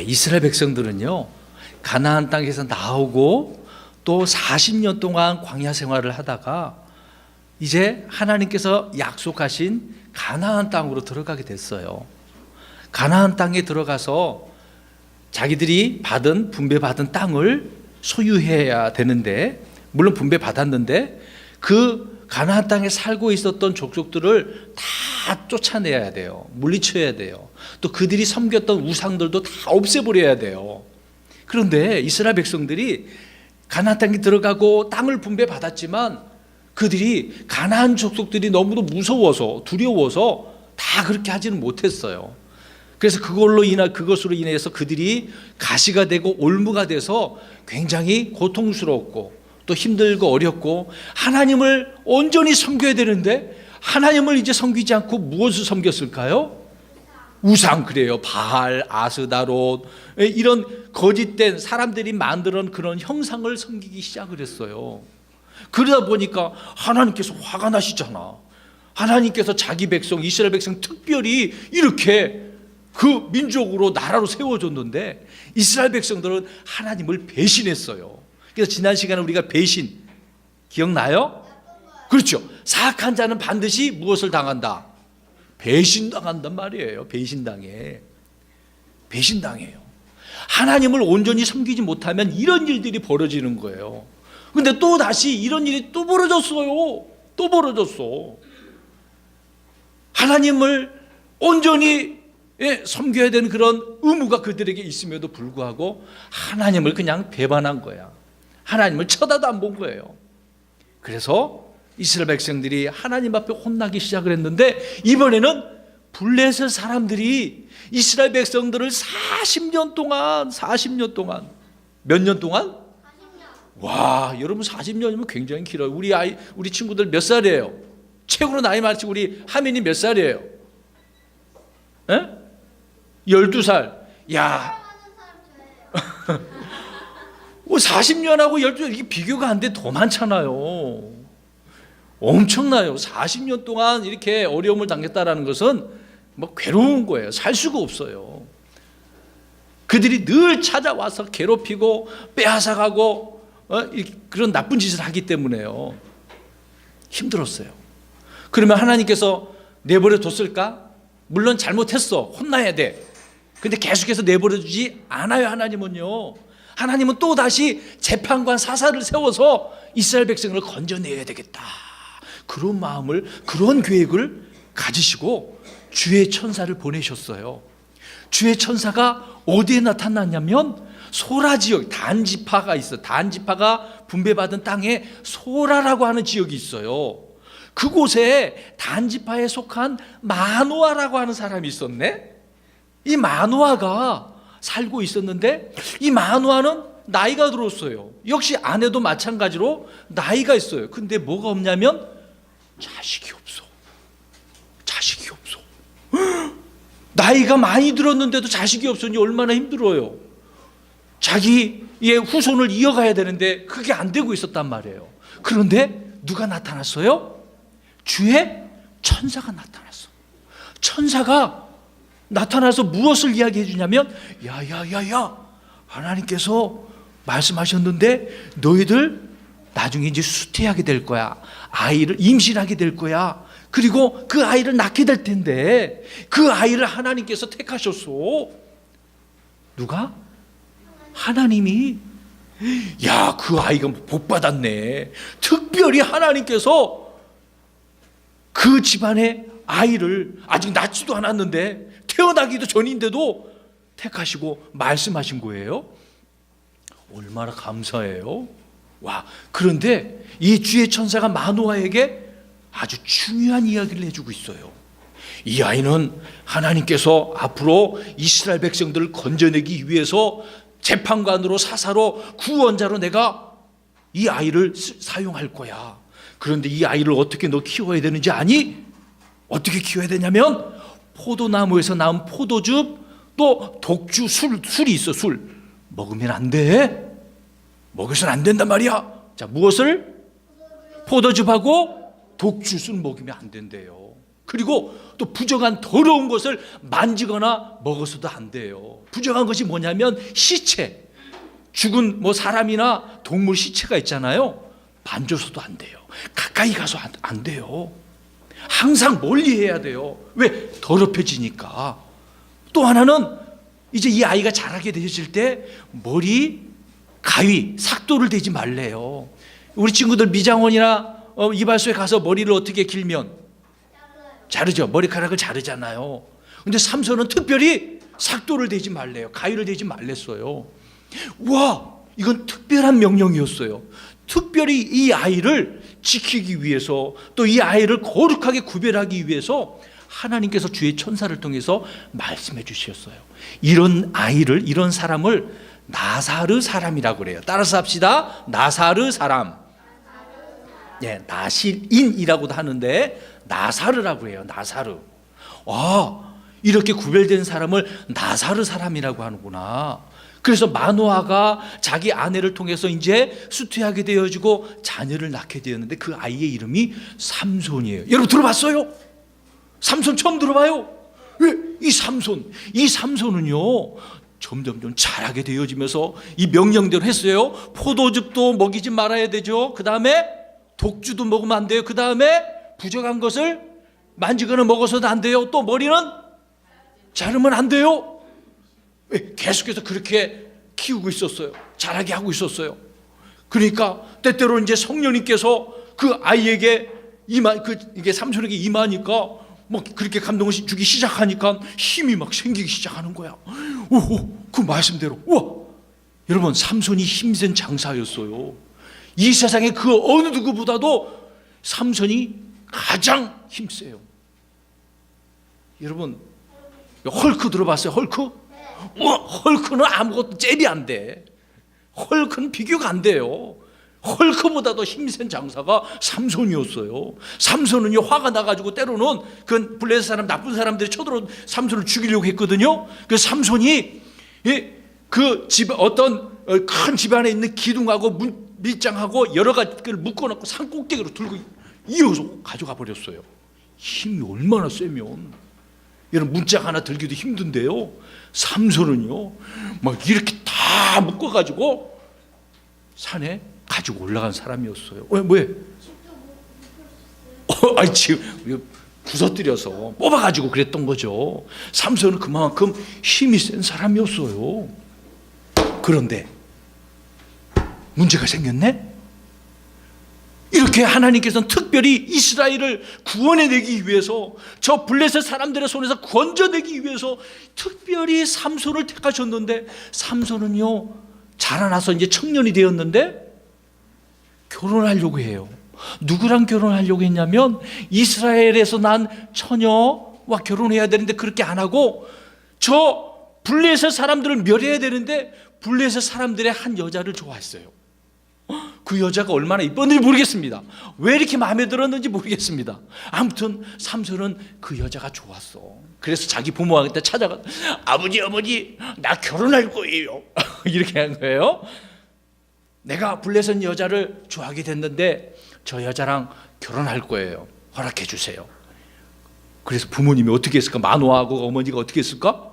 이스라엘 백성들은요 가나안 땅에서 나오고 또 40년 동안 광야 생활을 하다가 이제 하나님께서 약속하신 가나안 땅으로 들어가게 됐어요. 가나안 땅에 들어가서 자기들이 받은 분배받은 땅을 소유해야 되는데 물론 분배 받았는데 그 가나안 땅에 살고 있었던 족속들을 다 쫓아내야 돼요. 물리쳐야 돼요. 또 그들이 섬겼던 우상들도 다 없애버려야 돼요. 그런데 이스라엘 백성들이 가나안 땅에 들어가고 땅을 분배 받았지만 그들이 가나안 족속들이 너무도 무서워서 두려워서 다 그렇게 하지는 못했어요. 그래서 그걸로 인하 그것으로 인해서 그들이 가시가 되고 올무가 돼서 굉장히 고통스럽고 또 힘들고 어렵고 하나님을 온전히 섬겨야 되는데 하나님을 이제 섬기지 않고 무엇을 섬겼을까요? 우상 그래요. 바알, 아스다롯 예, 이런 거짓된 사람들이 만드는 그런 형상을 섬기기 시작을 했어요. 그러다 보니까 하나님께서 화가 나시잖아. 하나님께서 자기 백성 이스라엘 백성 특별히 이렇게 그 민족으로 나라로 세워줬는데 이스라엘 백성들은 하나님을 배신했어요. 그래서 지난 시간에 우리가 배신 기억나요? 그렇죠. 사악한 자는 반드시 무엇을 당한다? 배신당한단 말이에요. 배신당해. 배신당해요. 하나님을 온전히 섬기지 못하면 이런 일들이 벌어지는 거예요. 근데 또 다시 이런 일이 또 벌어졌어요. 또 벌어졌어. 하나님을 온전히 예, 섬겨야 되는 그런 의무가 그들에게 있음에도 불구하고 하나님을 그냥 배반한 거야. 하나님을 쳐다도 안 본 거예요. 그래서 이스라엘 백성들이 하나님 앞에 혼나기 시작을 했는데 이번에는 블레셋 사람들이 이스라엘 백성들을 40년 동안 40년 동안 몇 년 동안? 와, 여러분 40년이면 굉장히 길어요. 우리 아이 우리 친구들 몇 살이에요? 최고로 나이 많지 우리 하민이 몇 살이에요? 에? 12살. 야. 40년하고 12년 이게 비교가 안 돼 더 많잖아요. 엄청나요. 40년 동안 이렇게 어려움을 당했다라는 것은 뭐 괴로운 거예요. 살 수가 없어요. 그들이 늘 찾아와서 괴롭히고 빼앗아가고 어? 그런 나쁜 짓을 하기 때문에요. 힘들었어요. 그러면 하나님께서 내버려 뒀을까? 물론 잘못했어. 혼나야 돼. 근데 계속해서 내버려 두지 않아요, 하나님은요. 하나님은 또 다시 재판관 사사를 세워서 이스라엘 백성을 건져내야 되겠다. 그런 마음을, 그런 계획을 가지시고 주의 천사를 보내셨어요. 주의 천사가 어디에 나타났냐면 소라 지역 단지파가 있어. 단지파가 분배받은 땅에 소라라고 하는 지역이 있어요. 그곳에 단지파에 속한 마누아라고 하는 사람이 있었네. 이 마누아가 살고 있었는데 이 마누아는 나이가 들었어요. 역시 아내도 마찬가지로 나이가 있어요. 근데 뭐가 없냐면 자식이 없어. 자식이 없어. 나이가 많이 들었는데도 자식이 없으니 얼마나 힘들어요. 자기의 후손을 이어가야 되는데 그게 안 되고 있었단 말이에요. 그런데 누가 나타났어요? 주의 천사가 나타났어. 천사가 나타나서 무엇을 이야기해 주냐면 야 야 야 야 하나님께서 말씀하셨는데 너희들 나중에 이제 수태하게 될 거야. 아이를 임신하게 될 거야. 그리고 그 아이를 낳게 될 텐데 그 아이를 하나님께서 택하셨어. 누가? 하나님이 야, 그 아이가 복 받았네. 특별히 하나님께서 그 집안의 아이를 아직 낳지도 않았는데 태어나기도 전인데도 택하시고 말씀하신 거예요. 얼마나 감사해요. 와, 그런데 이 주의 천사가 마노아에게 아주 중요한 이야기를 해주고 있어요. 이 아이는 하나님께서 앞으로 이스라엘 백성들을 건져내기 위해서 재판관으로 사사로 구원자로 내가 이 아이를 쓰- 사용할 거야. 그런데 이 아이를 어떻게 너 키워야 되는지 아니? 어떻게 키워야 되냐면 포도나무에서 나온 포도즙 또 독주 술 술이 있어 술 먹으면 안 돼. 먹여서는 안 된단 말이야. 자 무엇을 포도즙하고 독주 술 먹이면 안 된대요. 그리고 또 부정한 더러운 것을 만지거나 먹어서도 안 돼요. 부정한 것이 뭐냐면 시체, 죽은 뭐 사람이나 동물 시체가 있잖아요. 만져서도 안 돼요. 가까이 가서 안, 안 돼요. 항상 멀리 해야 돼요. 왜? 더럽혀지니까. 또 하나는 이제 이 아이가 자라게 되어질 때 머리, 가위, 삭도를 대지 말래요. 우리 친구들 미장원이나 어, 이발소에 가서 머리를 어떻게 길면 자르죠. 머리카락을 자르잖아요. 근데 삼손은 특별히 삭도를 대지 말래요. 가위를 대지 말랬어요. 와, 이건 특별한 명령이었어요. 특별히 이 아이를 지키기 위해서 또 이 아이를 거룩하게 구별하기 위해서 하나님께서 주의 천사를 통해서 말씀해 주셨어요. 이런 아이를 이런 사람을 나사르 사람이라고 그래요. 따라서 합시다. 나사르 사람. 예, 나실인이라고도 하는데 나사르라고 해요. 나사르. 와, 이렇게 구별된 사람을 나사르 사람이라고 하는구나. 그래서 마노아가 자기 아내를 통해서 이제 수퇴하게 되어지고 자녀를 낳게 되었는데 그 아이의 이름이 삼손이에요. 여러분 들어봤어요? 삼손 처음 들어봐요? 왜? 이 삼손, 이 삼손은요, 점점점 자라게 되어지면서 이 명령대로 했어요. 포도즙도 먹이지 말아야 되죠. 그 다음에 독주도 먹으면 안 돼요. 그 다음에 부정한 것을 만지거나 먹어서도 안 돼요. 또 머리는 자르면 안 돼요. 왜? 계속해서 그렇게 키우고 있었어요. 자라게 하고 있었어요. 그러니까 때때로 이제 성령님께서 그 아이에게 임하 그 이게 삼손에게 임하니까 뭐 그렇게 감동을 시- 주기 시작하니까 힘이 막 생기기 시작하는 거야. 오, 그 말씀대로. 우와. 여러분 삼손이 힘센 장사였어요. 이 세상에 그 어느 누구보다도 삼손이 가장 힘세요. 여러분 헐크 들어봤어요? 헐크? 뭐 헐크는 아무것도 잽이 안 돼. 헐크는 비교가 안 돼요. 헐크보다도 힘센 장사가 삼손이었어요. 삼손은요 화가 나가지고 때로는 그 블레셋 사람 나쁜 사람들이 쳐들어 삼손을 죽이려고 했거든요. 그 삼손이 그 집 어떤 어, 큰 집안에 있는 기둥하고 문- 밀장하고 여러 가지를 묶어놓고 산 꼭대기로 들고 이어서 가져가 버렸어요. 힘이 얼마나 세면 여러분 문짝 하나 들기도 힘든데요. 삼손은요, 막 이렇게 다 묶어가지고 산에 가지고 올라간 사람이었어요. 왜, 왜? 어, 아니 지금 부서뜨려서 뽑아가지고 그랬던 거죠. 삼손은 그만큼 힘이 센 사람이었어요. 그런데 문제가 생겼네. 이렇게 하나님께서는 특별히 이스라엘을 구원해내기 위해서 저 블레셋 사람들의 손에서 건져내기 위해서 특별히 삼손을 택하셨는데 삼손은요 자라나서 이제 청년이 되었는데 결혼하려고 해요. 누구랑 결혼하려고 했냐면 이스라엘에서 난 처녀와 결혼해야 되는데 그렇게 안 하고 저 블레셋 사람들을 멸해야 되는데 블레셋 사람들의 한 여자를 좋아했어요. 그 여자가 얼마나 이뻤는지 모르겠습니다. 왜 이렇게 마음에 들었는지 모르겠습니다. 아무튼 삼손은 그 여자가 좋았어. 그래서 자기 부모한테 찾아가 아버지 어머니 나 결혼할 거예요. 이렇게 한 거예요. 내가 블레셋 여자를 좋아하게 됐는데 저 여자랑 결혼할 거예요. 허락해 주세요. 그래서 부모님이 어떻게 했을까? 마노아하고 어머니가 어떻게 했을까?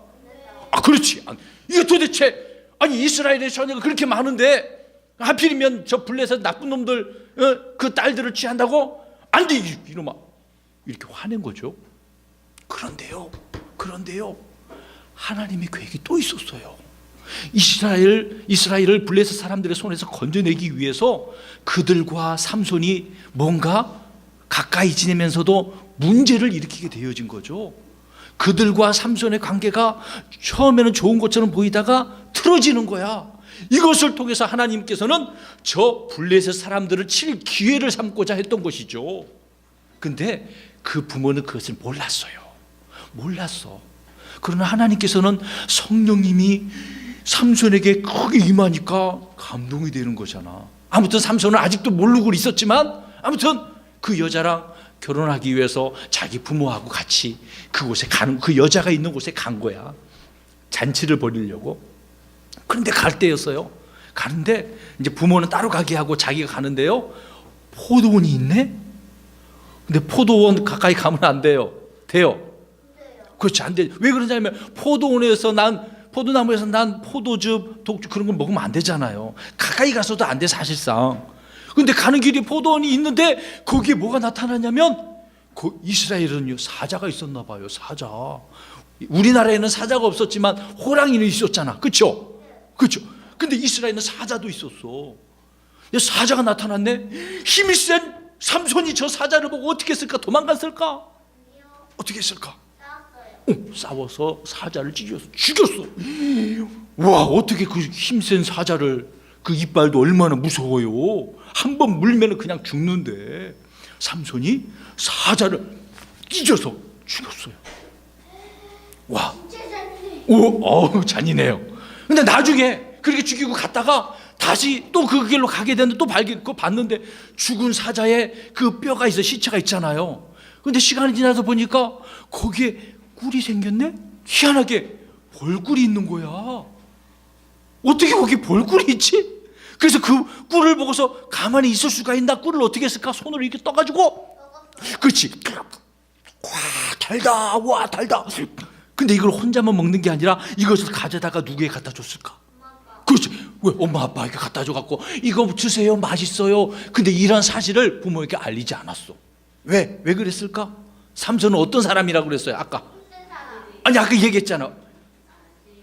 아 그렇지. 아, 이게 도대체 아니 이스라엘의 자녀가 그렇게 많은데 하필이면 저 블레셋 나쁜 놈들 어, 그 딸들을 취한다고 안돼 이놈아 이렇게 화낸 거죠. 그런데요, 그런데요 하나님의 계획이 또 있었어요. 이스라엘 이스라엘을 블레셋 사람들의 손에서 건져내기 위해서 그들과 삼손이 뭔가 가까이 지내면서도 문제를 일으키게 되어진 거죠. 그들과 삼손의 관계가 처음에는 좋은 것처럼 보이다가 틀어지는 거야. 이것을 통해서 하나님께서는 저 블레셋 사람들을 칠 기회를 삼고자 했던 것이죠. 근데 그 부모는 그것을 몰랐어요. 몰랐어. 그러나 하나님께서는 성령님이 삼손에게 크게 임하니까 감동이 되는 거잖아. 아무튼 삼손은 아직도 모르고 있었지만 아무튼 그 여자랑 결혼하기 위해서 자기 부모하고 같이 그곳에 가는 그 여자가 있는 곳에 간 거야. 잔치를 벌이려고. 그런데 갈 때였어요. 가는데 이제 부모는 따로 가게 하고 자기가 가는데요. 포도원이 있네. 근데 포도원 가까이 가면 안 돼요. 돼요? 그렇지 안 돼. 왜 그러냐면 포도원에서 난 포도나무에서 난 포도즙, 독주 그런 걸 먹으면 안 되잖아요. 가까이 가서도 안 돼 사실상. 근데 가는 길에 포도원이 있는데 거기에 뭐가 나타나냐면 그 이스라엘은요 사자가 있었나 봐요. 사자. 우리나라에는 사자가 없었지만 호랑이는 있었잖아. 그렇죠? 그렇죠. 근데 이스라엘은 사자도 있었어. 사자가 나타났네. 힘이 센 삼손이 저 사자를 보고 어떻게 했을까? 도망갔을까? 어떻게 했을까? 어, 싸워서 사자를 찢어서 죽였어. 와 어떻게 그 힘센 사자를 그 이빨도 얼마나 무서워요. 한 번 물면 그냥 죽는데 삼손이 사자를 찢어서 죽였어요. 와, 오, 어우 잔인해요. 근데 나중에 그렇게 죽이고 갔다가 다시 또 그 길로 가게 되는데 또 발견 그 봤는데 죽은 사자의 그 뼈가 있어 시체가 있잖아요. 근데 시간이 지나서 보니까 거기에 꿀이 생겼네? 희한하게 벌꿀이 있는 거야. 어떻게 거기 벌꿀이 있지? 그래서 그 꿀을 보고서 가만히 있을 수가 있나? 꿀을 어떻게 했을까? 손으로 이렇게 떠가지고, 그렇지. 와 달다, 와 달다. 근데 이걸 혼자만 먹는 게 아니라 이것을 가져다가 누구에 갖다 줬을까? 그렇지. 왜 엄마 아빠에게 갖다 줘갖고 이거 드세요, 맛있어요. 근데 이런 사실을 부모에게 알리지 않았어. 왜? 왜 그랬을까? 삼손은 어떤 사람이라고 그랬어요? 아까 아니 아까 얘기했잖아.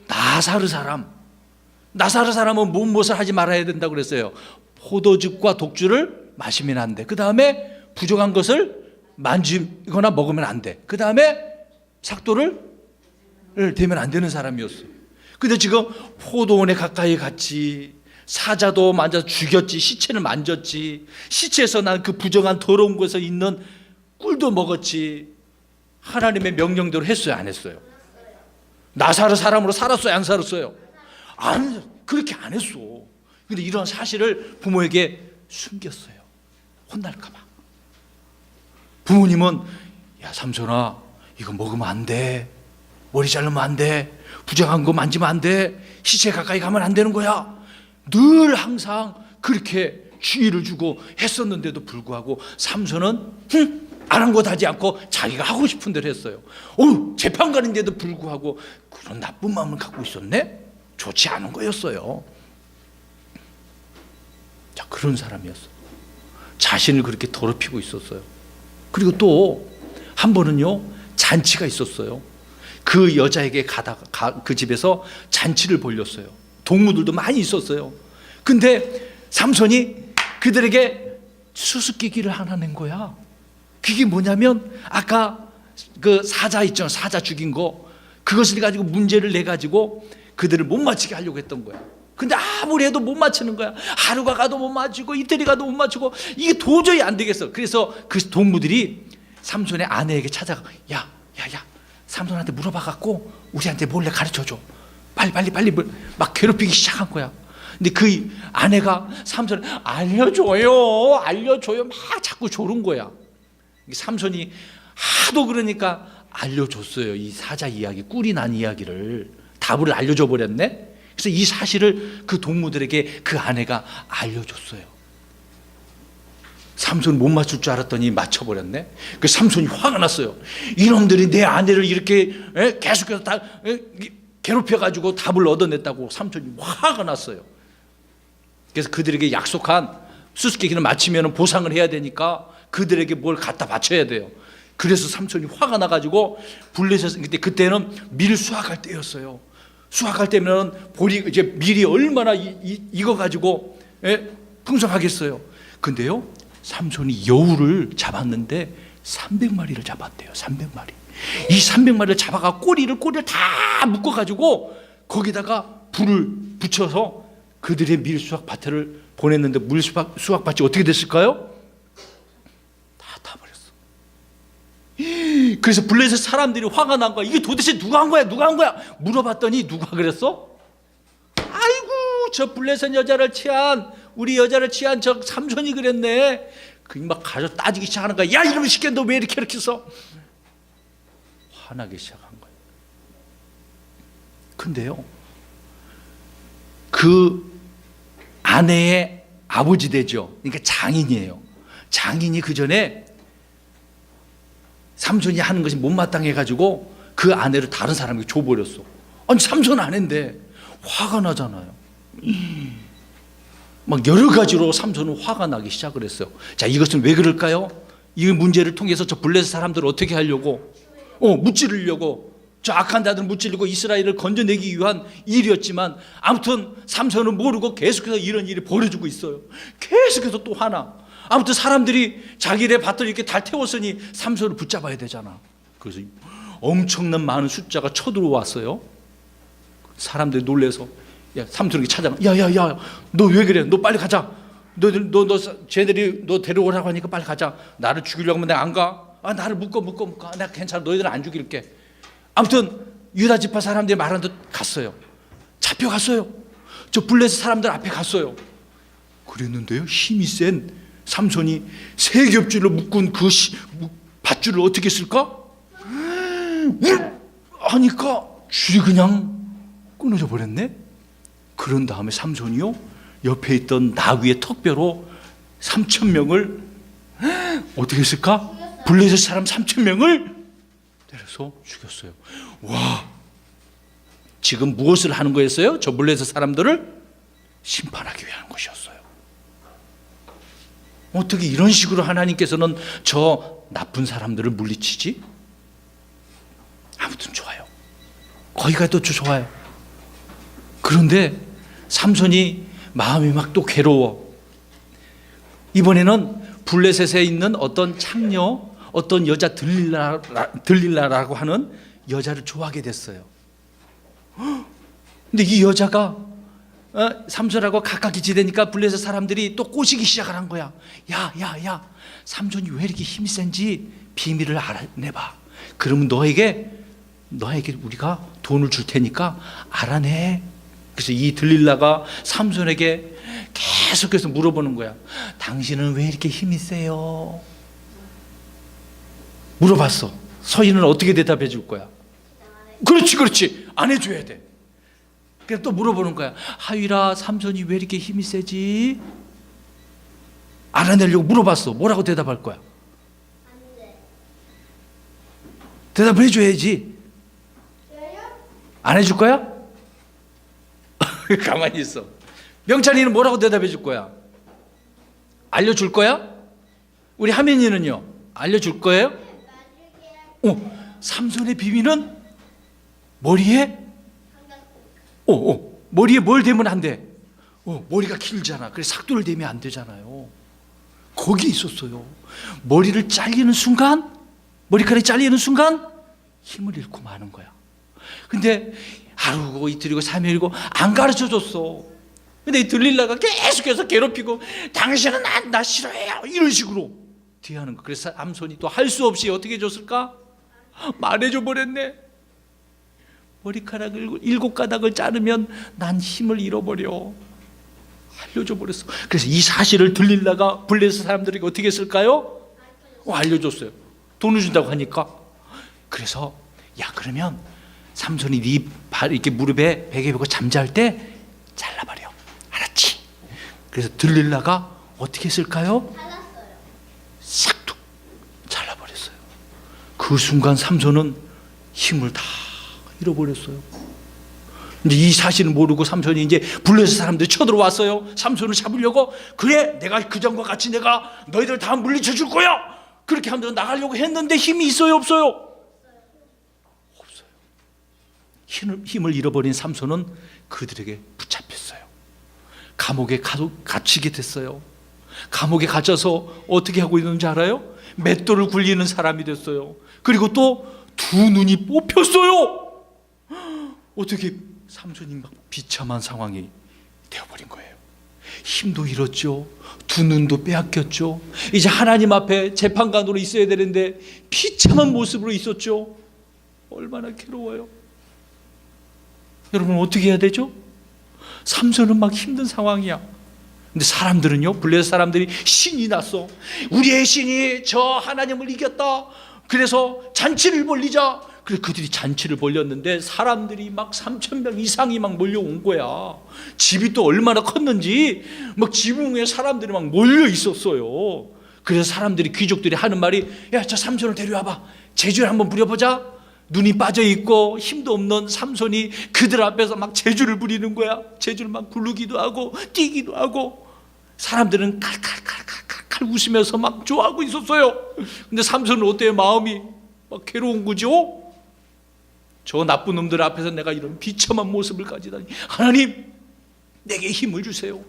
나사르 사람. 나사르 사람은 무엇 무엇을 하지 말아야 된다고 그랬어요. 포도즙과 독주를 마시면 안 돼. 그 다음에 부족한 것을 만지거나 먹으면 안 돼. 그 다음에 삭도를 대면 안 되는 사람이었어. 근데 지금 포도원에 가까이 갔지. 사자도 만져 죽였지. 시체를 만졌지. 시체에서 난 그 부정한 더러운 곳에 있는 꿀도 먹었지. 하나님의 명령대로 했어요, 안 했어요? 나사르 사람으로 살았어요, 안 살았어요? 안 그렇게 안 했어. 근데 이런 사실을 부모에게 숨겼어요. 혼날까 봐. 부모님은 야, 삼손아, 이거 먹으면 안 돼. 머리 자르면 안 돼. 부정한 거 만지면 안 돼. 시체 가까이 가면 안 되는 거야. 늘 항상 그렇게 주의를 주고 했었는데도 불구하고 삼손은 흠, 아랑곳하지 않고 자기가 하고 싶은 대로 했어요. 어, 재판 가는데도 불구하고 그런 나쁜 마음을 갖고 있었네? 좋지 않은 거였어요. 자, 그런 사람이었어. 자신을 그렇게 더럽히고 있었어요. 그리고 또 한 번은요, 잔치가 있었어요. 그 여자에게 가다가 가- 그 집에서 잔치를 벌렸어요. 동무들도 많이 있었어요. 근데 삼손이 그들에게 수수께끼를 하나 낸 거야. 그게 뭐냐면 아까 그 사자 있죠. 사자 죽인 거. 그것을 가지고 문제를 내 가지고 그들을 못 맞히게 하려고 했던 거야. 근데 아무리 해도 못 맞히는 거야. 하루가 가도 못 맞히고 이틀이 가도 못 맞히고 이게 도저히 안 되겠어. 그래서 그 동무들이 삼손의 아내에게 찾아가 야, 야, 야. 삼손한테 물어봐 갖고 우리한테 몰래 가르쳐 줘. 빨리 빨리 빨리 막 괴롭히기 시작한 거야. 근데 그 아내가 삼손 알려줘요, 알려줘요. 막 자꾸 조른 거야. 삼손이 하도 그러니까 알려줬어요. 이 사자 이야기, 꿀이 난 이야기를 답을 알려줘 버렸네. 그래서 이 사실을 그 동무들에게 그 아내가 알려줬어요. 삼손 못 맞출 줄 알았더니 맞춰버렸네. 그 삼손이 화가 났어요. 이놈들이 내 아내를 이렇게 에? 계속해서 다 에? 괴롭혀가지고 답을 얻어냈다고 삼손이 화가 났어요. 그래서 그들에게 약속한 수수께끼를 맞히면 보상을 해야 되니까 그들에게 뭘 갖다 바쳐야 돼요. 그래서 삼손이 화가 나가지고 블레셋 그때 그때는 밀 수확할 때였어요. 수확할 때면 보리 이제 밀이 얼마나 이, 이, 익어 가지고 예? 풍성하겠어요. 근데요 삼손이 여우를 잡았는데 300마리를 잡았대요. 300마리. 이 300마리를 잡아가 꼬리를 꼬리를 다 묶어 가지고 거기다가 불을 붙여서 그들의 밀 수확 밭을 보냈는데 물 수확, 수확 밭이 어떻게 됐을까요? 다 타버렸어. 그래서 블레셋 사람들이 화가 난 거야. 이게 도대체 누가 한 거야? 누가 한 거야? 물어봤더니 누가 그랬어? 아이고 저 블레셋 여자를 취한 우리 여자를 취한 저 삼손이 그랬네. 그막 가서 따지기 시작하는 거야. 야 이러면 시켰 너왜 이렇게 이렇게 써? 화나기 시작한 거예요. 근데요. 그 아내의 아버지 되죠. 그러니까 장인이에요. 장인이 그 전에 삼손이 하는 것이 못마땅해 가지고 그 아내를 다른 사람에게 줘버렸어. 아니 삼손 아내인데 화가 나잖아요. 막 여러 가지로 삼손은 화가 나기 시작을 했어요. 자, 이것은 왜 그럴까요? 이 문제를 통해서 저 블레셋 사람들을 어떻게 하려고? 어, 무찌르려고. 저 악한 자들 무찌르고 이스라엘을 건져내기 위한 일이었지만 아무튼 삼손은 모르고 계속해서 이런 일이 벌어지고 있어요. 계속해서 또 화나. 아무튼 사람들이 자기네 밭을 이렇게 달 태웠으니 삼손을 붙잡아야 되잖아. 그래서 엄청난 많은 숫자가 쳐들어왔어요. 사람들이 놀래서 야 삼촌에게 찾아가. 야야야 너 왜 그래? 너 빨리 가자. 너너 너 쟤들이 너 데려오라고 하니까 빨리 가자. 나를 죽이려고 하면 내가 안 가 아 나를 묶어 묶어 묶어. 내가 괜찮아. 너희들은 안 죽일게. 아무튼 유다 지파 사람들이 말한 듯 갔어요. 잡혀갔어요. 저 블레스 사람들 앞에 갔어요. 그랬는데요. 힘이 센 삼손이 세 겹줄로 묶은 그 시, 묶- 밧줄을 어떻게 쓸까 하니까 줄이 그냥 끊어져 버렸네. 그런 다음에 삼손이요 옆에 있던 나귀의 턱뼈로 3천 명을 어떻게 했을까? 블레셋 사람 3천 명을 때려서 죽였어요. 와, 지금 무엇을 하는 거였어요? 저 블레셋 사람들을 심판하기 위한 것이었어요. 어떻게 이런 식으로 하나님께서는 저 나쁜 사람들을 물리치지? 아무튼 좋아요. 거기 가도 좋아요. 그런데 삼손이 마음이 막 또 괴로워. 이번에는 블레셋에 있는 어떤 창녀, 어떤 여자 들릴라, 들릴라라고 하는 여자를 좋아하게 됐어요. 근데 이 여자가 어, 삼손하고 가깝게 지내니까 블레셋 사람들이 또 꼬시기 시작을 한 거야. 야, 야, 야, 삼손이 왜 이렇게 힘이 센지 비밀을 알아내봐. 그러면 너에게 너에게 우리가 돈을 줄 테니까 알아내. 그래서 이 들릴라가 삼손에게 계속해서 물어보는 거야. 당신은 왜 이렇게 힘이 세요? 물어봤어. 서인은 어떻게 대답해 줄 거야? 그렇지, 그렇지. 안 해줘야 돼. 그래서 또 물어보는 거야. 하위라, 삼손이 왜 이렇게 힘이 세지? 알아내려고 물어봤어. 뭐라고 대답할 거야? 대답을 해줘야지. 안 해줄 거야? 가만히 있어. 명찬이는 뭐라고 대답해 줄 거야? 알려줄 거야? 우리 하민이는요? 알려줄 거예요? 어, 삼손의 비밀은 머리에? 어, 어, 머리에 뭘 대면 안 돼? 어, 머리가 길잖아. 그래서 삭도를 대면 안 되잖아요. 거기 있었어요. 머리를 잘리는 순간, 머리카락이 잘리는 순간 힘을 잃고 마는 거야. 근데 하루고 이틀이고 삼일이고 안 가르쳐 줬어. 근데 이 들릴라가 계속해서 괴롭히고 당신은 나, 나 싫어해요. 이런 식으로 뒤하는 거. 그래서 암손이 또 할 수 없이 어떻게 해줬을까? 말해줘 버렸네. 머리카락을 일곱 가닥을 자르면 난 힘을 잃어버려. 알려줘 버렸어. 그래서 이 사실을 들릴라가 블레스 사람들에게 어떻게 했을까요? 어, 알려줬어요. 돈을 준다고 하니까. 그래서 야 그러면 삼손이 네 발 이렇게 무릎에 베개 베고 잠잘 때 잘라버려. 알았지? 그래서 들릴라가 어떻게 했을까요? 싹둑 잘라버렸어요. 그 순간 삼손은 힘을 다 잃어버렸어요. 이제 이 사실을 모르고 삼손이 이제 블레셋 사람들이 쳐들어왔어요. 삼손을 잡으려고 그래 내가 그 전과 같이 내가 너희들 다 물리쳐 줄 거야. 그렇게 하면서 나가려고 했는데 힘이 있어요 없어요? 힘을, 힘을 잃어버린 삼손은 그들에게 붙잡혔어요. 감옥에 가, 갇히게 됐어요. 감옥에 갇혀서 어떻게 하고 있는지 알아요? 맷돌을 굴리는 사람이 됐어요. 그리고 또 두 눈이 뽑혔어요. 어떻게 삼손이 막 비참한 상황이 되어버린 거예요. 힘도 잃었죠. 두 눈도 빼앗겼죠. 이제 하나님 앞에 재판관으로 있어야 되는데 비참한 모습으로 있었죠. 얼마나 괴로워요. 여러분 어떻게 해야 되죠? 삼손은 막 힘든 상황이야. 근데 사람들은요, 블레셋 사람들이 신이 났어. 우리의 신이 저 하나님을 이겼다. 그래서 잔치를 벌리자. 그래서 그들이 잔치를 벌렸는데 사람들이 막 3천 명 이상이 막 몰려온 거야. 집이 또 얼마나 컸는지 막 지붕에 사람들이 막 몰려 있었어요. 그래서 사람들이 귀족들이 하는 말이 야 저 삼손을 데려와봐. 제주를 한번 부려보자. 눈이 빠져 있고 힘도 없는 삼손이 그들 앞에서 막 제주를 부리는 거야. 제주를 막 부르기도 하고 뛰기도 하고. 사람들은 칼칼칼칼칼 웃으면서 막 좋아하고 있었어요. 근데 삼손은 어때요? 마음이 막 괴로운 거죠 저 나쁜 놈들 앞에서 내가 이런 비참한 모습을 가지다니 하나님 내게 힘을 주세요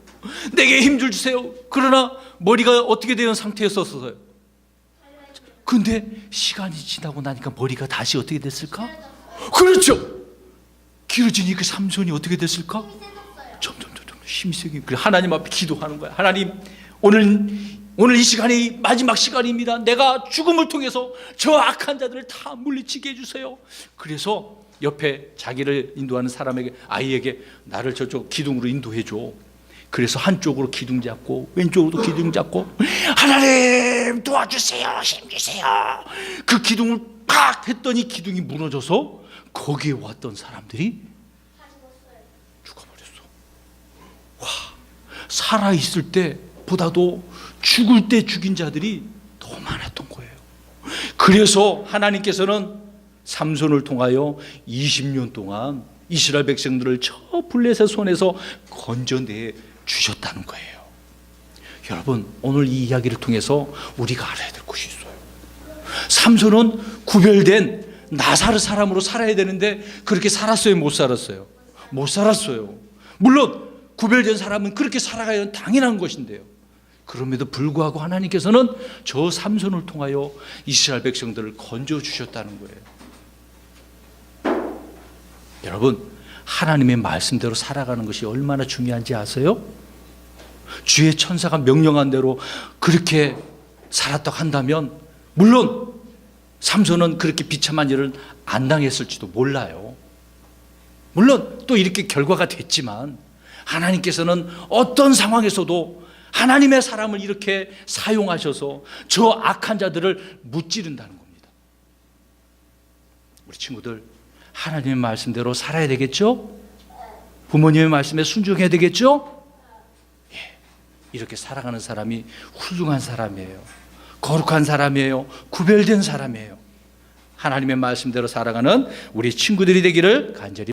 내게 힘을 주세요 그러나 머리가 어떻게 되는 상태였었어요 근데 시간이 지나고 나니까 머리가 다시 어떻게 됐을까? 그렇죠. 길어지니 그 삼손이 어떻게 됐을까? 점점 점점 힘이 세게. 그래 하나님 앞에 기도하는 거야. 하나님 오늘 오늘 이 시간이 마지막 시간입니다. 내가 죽음을 통해서 저 악한 자들을 다 물리치게 해주세요. 그래서 옆에 자기를 인도하는 사람에게 아이에게 나를 저쪽 기둥으로 인도해 줘. 그래서 한쪽으로 기둥 잡고 왼쪽으로도 기둥 잡고 하나님 도와주세요 힘 주세요 그 기둥을 팍 했더니 기둥이 무너져서 거기에 왔던 사람들이 죽어버렸어 와 살아 있을 때 보다도 죽을 때 죽인 자들이 더 많았던 거예요 그래서 하나님께서는 삼손을 통하여 20년 동안 이스라엘 백성들을 저 블레셋 손에서 건져내 주셨다는 거예요. 여러분 오늘 이 이야기를 통해서 우리가 알아야 될 것이 있어요. 삼손은 구별된 나사르 사람으로 살아야 되는데 그렇게 살았어요, 못 살았어요? 못 살았어요. 물론 구별된 사람은 그렇게 살아가야 당연한 것인데요. 그럼에도 불구하고 하나님께서는 저 삼손을 통하여 이스라엘 백성들을 건져 주셨다는 거예요. 여러분, 하나님의 말씀대로 살아가는 것이 얼마나 중요한지 아세요? 주의 천사가 명령한 대로 그렇게 살았다 한다면 물론 삼손은 그렇게 비참한 일을 안 당했을지도 몰라요. 물론 또 이렇게 결과가 됐지만 하나님께서는 어떤 상황에서도 하나님의 사람을 이렇게 사용하셔서 저 악한 자들을 무찌른다는 겁니다. 우리 친구들 하나님의 말씀대로 살아야 되겠죠? 부모님의 말씀에 순종해야 되겠죠? 예. 이렇게 살아가는 사람이 훌륭한 사람이에요. 거룩한 사람이에요. 구별된 사람이에요. 하나님의 말씀대로 살아가는 우리 친구들이 되기를 간절히